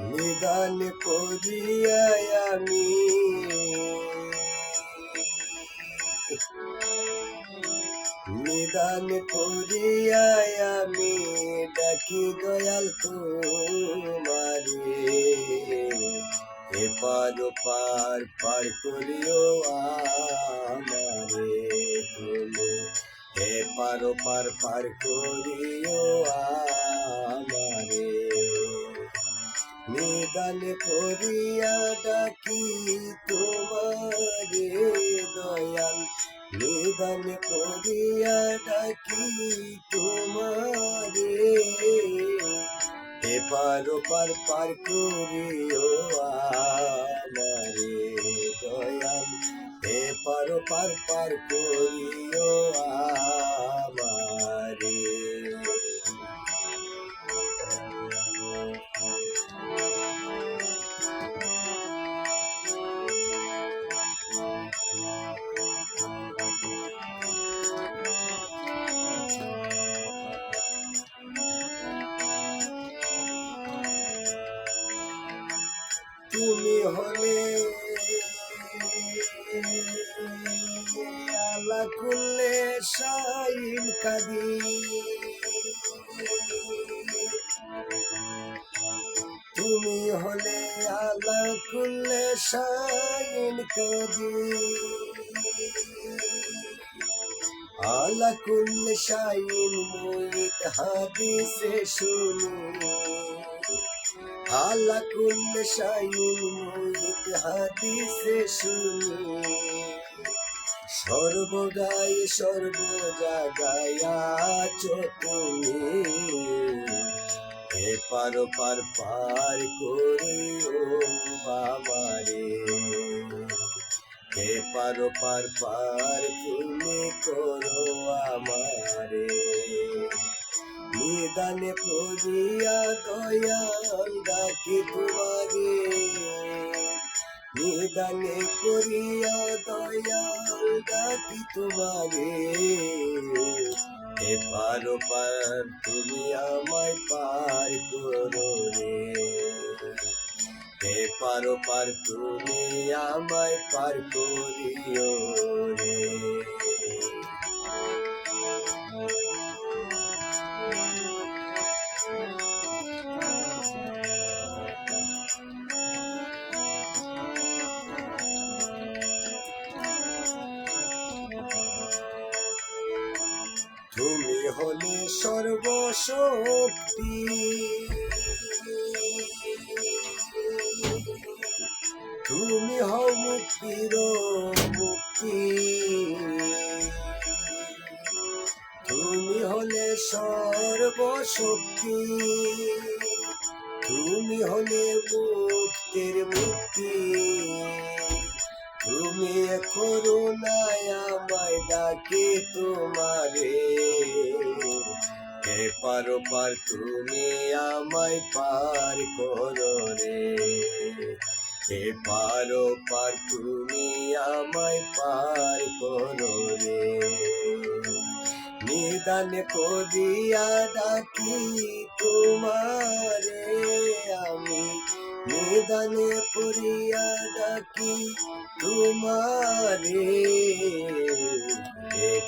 নিদান আমি। নিদান করিয়াই আমি, ডাকি দয়াল তোমারে। এপার পার পার করিও আমারে তুমি। এপার পার পার করিও আমারে। নিদান করিয়া ডাকি তোমারে দয়াল। নিদান করিয়া ডাকি তোমারে। এপার পার পার করিও আমারে দয়াল। এপার পার পার করিও আমারে হলে আলা কুল্লে শাইন কাদি তুমি হলে আলা কুল্লে শাইন কাদি আলা কুল্লে শাইন মুইত হাদিসে শুনি আলা কুল শাইন মুইত হাদিসে শুনি সর্বদাই সর্ব জায়গায় আছো তুমি পার পার করে ও বাবারে এ পার পার পার তুমি করো নিদানে পড়িয়া দয়াল ডাকি তোমারে। নিদানে করিয়া দয়াল ডাকি তোমারে। এ পারো তুমি আমায় পার করো রে। এ পারো পার তুমি আমায় পার করিও রে। হলে সর্বশক্তি। তুমি হও মুক্তির মুক্তি। তুমি হলে সর্বশক্তি। তুমি হলে মুক্তির মুক্তি। তুমি করুণায় আমায় ডাকে তোমারে। হে পারো পার তুমি আমায় পার করো রে। হে পারো পার তুমি আমায় পার করো রে। নিদানে করিয়া ডাকি তোমারে। নিদানে করিয়া ডাকি তোমারে।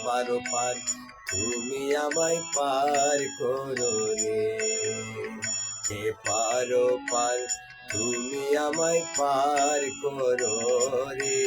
পারো পার তুমি আমায় পার করো রে। হে পারো পার তুমি আমায় পার করো রে।